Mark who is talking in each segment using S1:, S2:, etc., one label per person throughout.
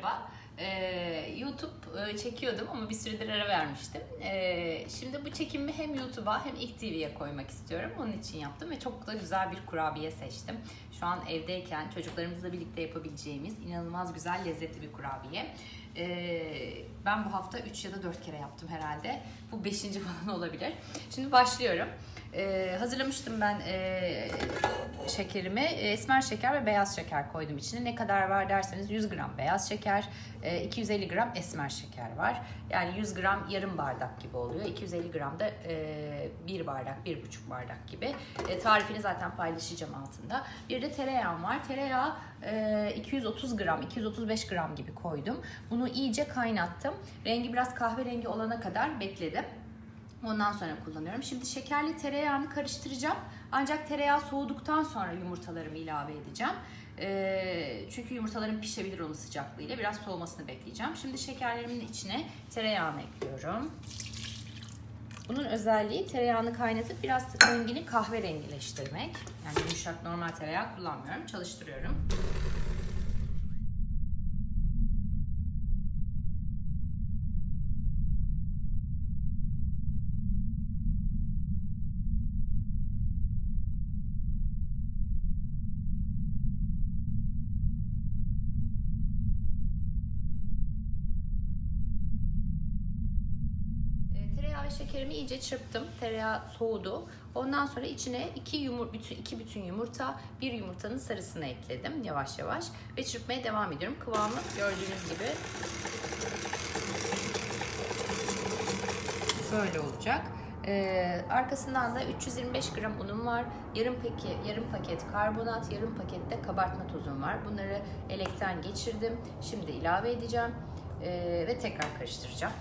S1: merhaba. Ee, YouTube e, çekiyordum ama bir süredir ara vermiştim. Ee, şimdi bu çekimi hem YouTube'a hem İhtivi'ye koymak istiyorum. Onun için yaptım ve çok da güzel bir kurabiye seçtim. Şu an evdeyken çocuklarımızla birlikte yapabileceğimiz inanılmaz güzel lezzetli bir kurabiye. Ee, ben bu hafta 3 ya da 4 kere yaptım herhalde. Bu 5. falan olabilir. Şimdi başlıyorum. Ee, hazırlamıştım ben e, şekerimi. E, Esmer şeker ve beyaz şeker koydum içine. Ne kadar var derseniz 100 gram beyaz şeker, e, 250 gram esmer şeker var. Yani 100 gram yarım bardak gibi oluyor. 250 gram da e, bir bardak, bir buçuk bardak gibi. E, tarifini zaten paylaşacağım altında. Bir de tereyağım var. Tereyağı e, 230 gram, 235 gram gibi koydum. Bunu iyice kaynattım. Rengi biraz kahverengi olana kadar bekledim. Ondan sonra kullanıyorum. Şimdi şekerli tereyağını karıştıracağım. Ancak tereyağı soğuduktan sonra yumurtalarımı ilave edeceğim. Ee, çünkü yumurtalarım pişebilir onun sıcaklığıyla. Biraz soğumasını bekleyeceğim. Şimdi şekerlerimin içine tereyağını ekliyorum. Bunun özelliği tereyağını kaynatıp biraz rengini kahverengileştirmek. Yani yumuşak normal tereyağı kullanmıyorum. Çalıştırıyorum. E, Tereyağı ve şekerimi iyice çırptım. Tereyağı soğudu. Ondan sonra içine iki yumur bütün iki bütün yumurta, bir yumurtanın sarısını ekledim yavaş yavaş ve çırpmaya devam ediyorum. Kıvamı gördüğünüz gibi böyle olacak. Ee, arkasından da 325 gram unum var. Yarım peki yarım paket karbonat, yarım paket de kabartma tozum var. Bunları elekten geçirdim. Şimdi ilave edeceğim ee, ve tekrar karıştıracağım.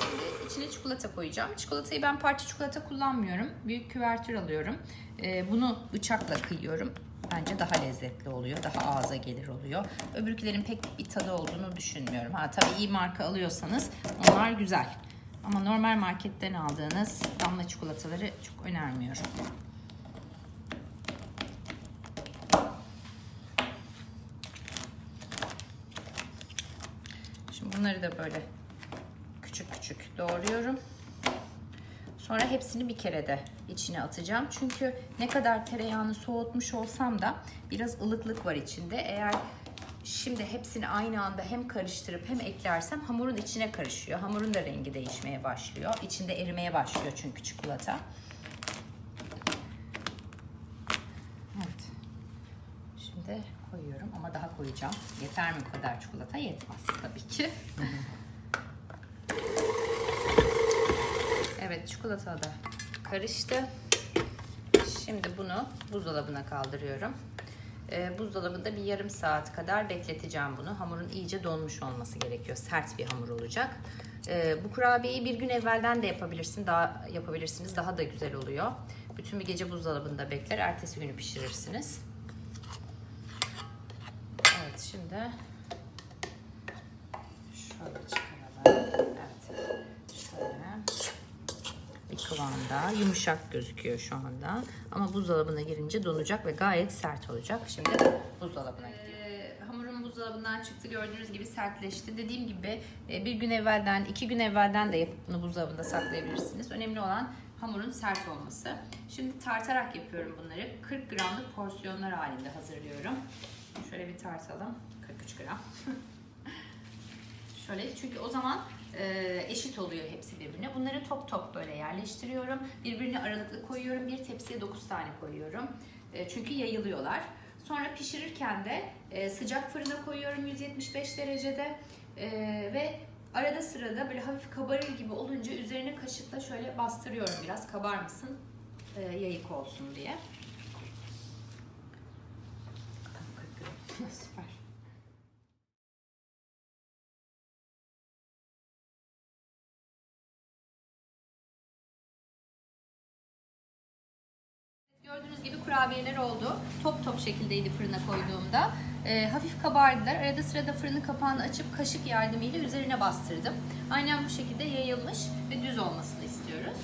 S1: Şimdi içine çikolata koyacağım. Çikolatayı ben parça çikolata kullanmıyorum. Büyük küvertür alıyorum. Ee, bunu bıçakla kıyıyorum. Bence daha lezzetli oluyor. Daha ağza gelir oluyor. Öbürkülerin pek bir tadı olduğunu düşünmüyorum. Ha tabii iyi marka alıyorsanız onlar güzel. Ama normal marketten aldığınız damla çikolataları çok önermiyorum. Şimdi bunları da böyle küçük doğruyorum. Sonra hepsini bir kere de içine atacağım. Çünkü ne kadar tereyağını soğutmuş olsam da biraz ılıklık var içinde. Eğer şimdi hepsini aynı anda hem karıştırıp hem eklersem hamurun içine karışıyor. Hamurun da rengi değişmeye başlıyor. İçinde erimeye başlıyor çünkü çikolata. Evet. Şimdi koyuyorum ama daha koyacağım. Yeter mi bu kadar çikolata? Yetmez tabii ki. Çikolata da karıştı. Şimdi bunu buzdolabına kaldırıyorum. Ee, buzdolabında bir yarım saat kadar bekleteceğim bunu. Hamurun iyice donmuş olması gerekiyor. Sert bir hamur olacak. Ee, bu kurabiyeyi bir gün evvelden de yapabilirsin, daha yapabilirsiniz. Daha da güzel oluyor. Bütün bir gece buzdolabında bekler. Ertesi günü pişirirsiniz. Evet şimdi şöyle çıkaralım. Evet. Şöyle bir kıvamda. Yumuşak gözüküyor şu anda. Ama buzdolabına girince donacak ve gayet sert olacak. Şimdi buzdolabına gidiyor. Hamurum buzdolabından çıktı. Gördüğünüz gibi sertleşti. Dediğim gibi e, bir gün evvelden, iki gün evvelden de yapıp bunu buzdolabında saklayabilirsiniz. Önemli olan hamurun sert olması. Şimdi tartarak yapıyorum bunları. 40 gramlık porsiyonlar halinde hazırlıyorum. Şöyle bir tartalım. 43 gram. Şöyle çünkü o zaman eşit oluyor hepsi birbirine. Bunları top top böyle yerleştiriyorum. Birbirine aralıklı koyuyorum. Bir tepsiye 9 tane koyuyorum. E, çünkü yayılıyorlar. Sonra pişirirken de e, sıcak fırına koyuyorum 175 derecede. E, ve arada sırada böyle hafif kabarır gibi olunca üzerine kaşıkla şöyle bastırıyorum biraz kabarmasın e, yayık olsun diye. Süper. Gördüğünüz gibi kurabiyeler oldu. Top top şekildeydi fırına koyduğumda. Ee, hafif kabardılar. Arada sırada fırının kapağını açıp kaşık yardımıyla üzerine bastırdım. Aynen bu şekilde yayılmış ve düz olmasını istiyoruz.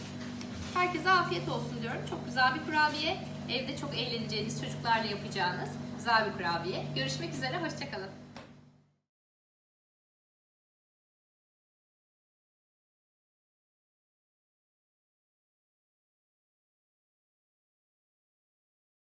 S1: Herkese afiyet olsun diyorum. Çok güzel bir kurabiye. Evde çok eğleneceğiniz, çocuklarla yapacağınız güzel bir kurabiye. Görüşmek üzere, hoşçakalın.